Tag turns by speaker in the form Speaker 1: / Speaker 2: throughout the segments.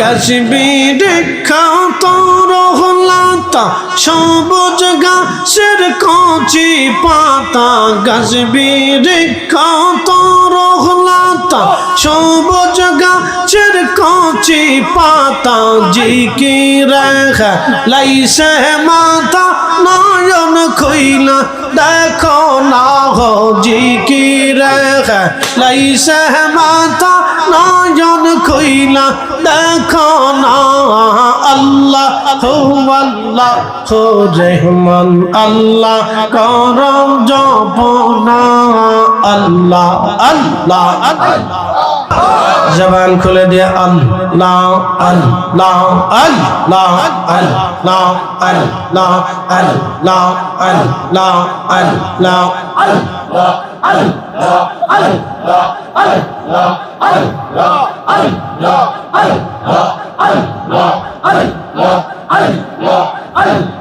Speaker 1: গাছবি রেখাও তোর হলাতা সবুজ গাছের কচি পাতা। গাছবি রেখাও তোর হলাতা সবুজ গাছের কচি পাতা। জিকি রেখা লাইসে মাথা, নয়ন খইলা দেখো না হো জিকি রেখা লাইসে মাথা, নয়ন খইলা দেখো না, আল্লাহ হো আল্লাহ হো রহমান আল্লাহ, করম জপনা, আল্লাহ আল্লাহ জবান খুলে দিয়ে আল্লাহ আল্লাহ আল্লাহ আল্লাহ। আল্লাহ আল্লাহ আল্লাহ আল্লাহ আল্লাহ হু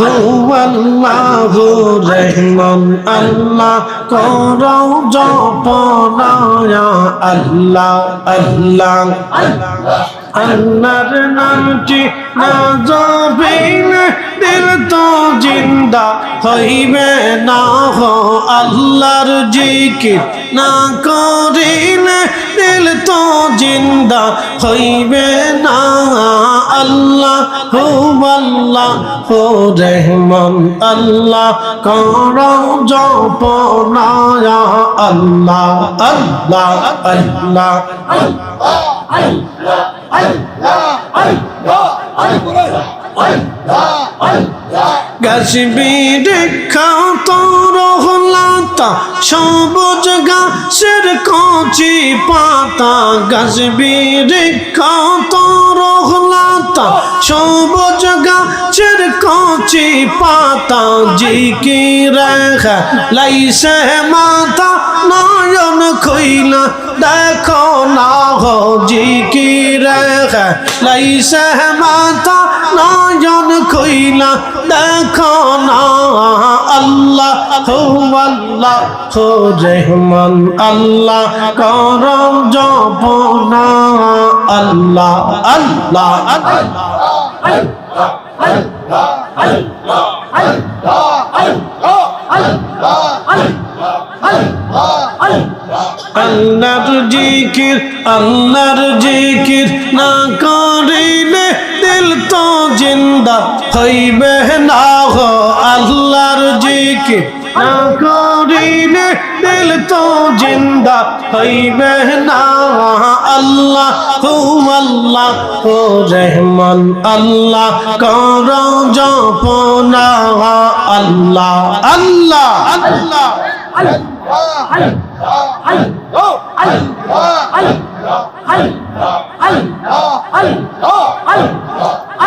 Speaker 1: আল্লাহ রহমান, আল্লাহ করো জপনায়া আল্লাহ আল্লাহ। আল্লাহর নামটি না জপিলে দিল তো জিন্দা হইবে না হো। আল্লাহর জিকির না করিলে দিল তো জিন্দা হইবে না আল্লাহ হো আল্লাহ হো রহমান আল্লাহ কর জপনায়া আল্লাহ আল্লাহ আল্লাহ গাছবি রেখাও তোর হলাতা সবুজ গাছের কচি পাতা। গাছবি রেখাও তোর হলাতা সবুজ গাছের কচি পাতা। জিকি রেখা লাইসে মাথা, নয়ন খইলা দেখো না হো জিকি রেখা লাইসে মাথা, নয়ন খইলা দেখো না আল্লাহ হো আল্লাহ হো রহমান আল্লাহ, করম জপনা আল্লাহ আল্লাহ, আল্লাহর জিকির আল্লাহর জিকির না করিলে দিল তো জিন্দা হইবে না হো আল্লাহর জিকির না করিলে দিল তো জিন্দা হইবে না আল্লাহ হু আল্লাহ হো রহমান আল্লাহ কর জপনা আল্লাহ আল্লাহ আল্লাহ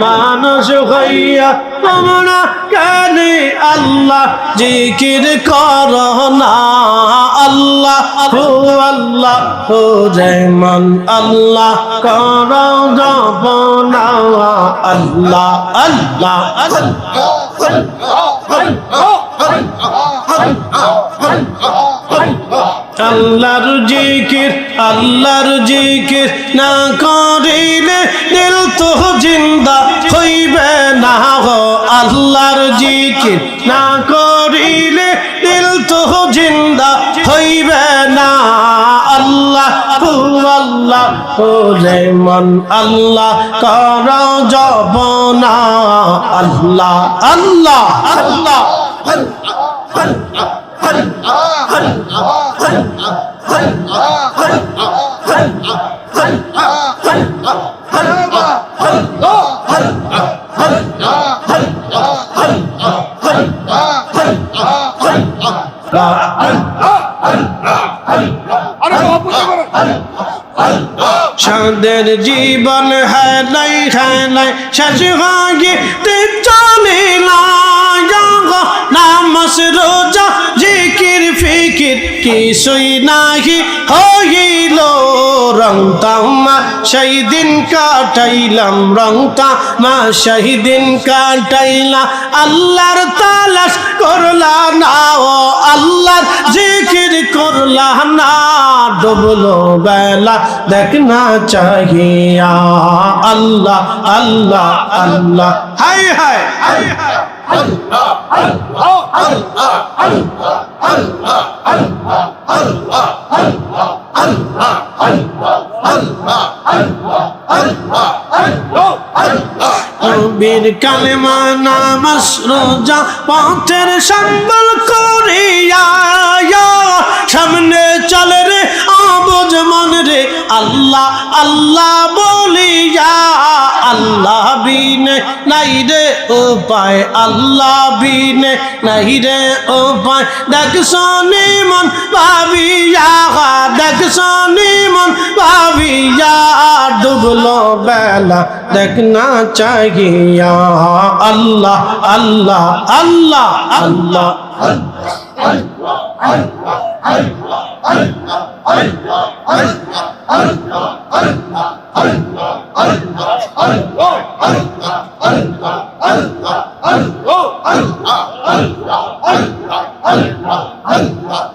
Speaker 1: মানস হইয়া তোমরা কেন আল্লাহ জিকির কর না আল্লাহ হো আল্লাহ হো রহমান আল্লাহ কর জপনা আল্লাহ আল্লাহ আল্লাহ আল্লাহর জিকির আল্লাহর জিকির না করিলে দিল তো জিন্দা হইবে না হো আল্লাহর জিকির না করিলে দিল তো জিন্দা হইবে না। আল্লাহ হু আল্লাহ হো রেমন আল্লাহ কর জবনা আল্লাহ আল্লাহ আল্লাহ। সাদের জীবন হেলাই হেলাই শেষ হয়ে চলে না নামস রোজ কিছুই নাহি হইল রং তামা। সেই দিন কাটাইলাম রং তামা সেই দিন কাটাইলাম আল্লাহর তালাশ করলা না, ও আল্লাহর জিকির করলা না। ডুবলো বেলা দেখনা চাহিয়া, আল্লাহ আল্লাহ আল্লাহ। হাই হাই। হাই হাই। বীর কালেমা নামাস রোজা পথের সম্বল করিয়া সামনে চলে রে মন রে আল্লাহ আল্লাহ বলিয়া আল্লাহ বিনে নাই রে উপায় আল্লাহ বিনে নাই রে উপায় দেখ শনি মন ভাবিয়া, দেখ শনি মন ভাবিয়া, ডুবলো বেলা দেখনা চাহিয়া। আল্লাহ আল্লাহ আল্লাহ আল্লাহ। Allah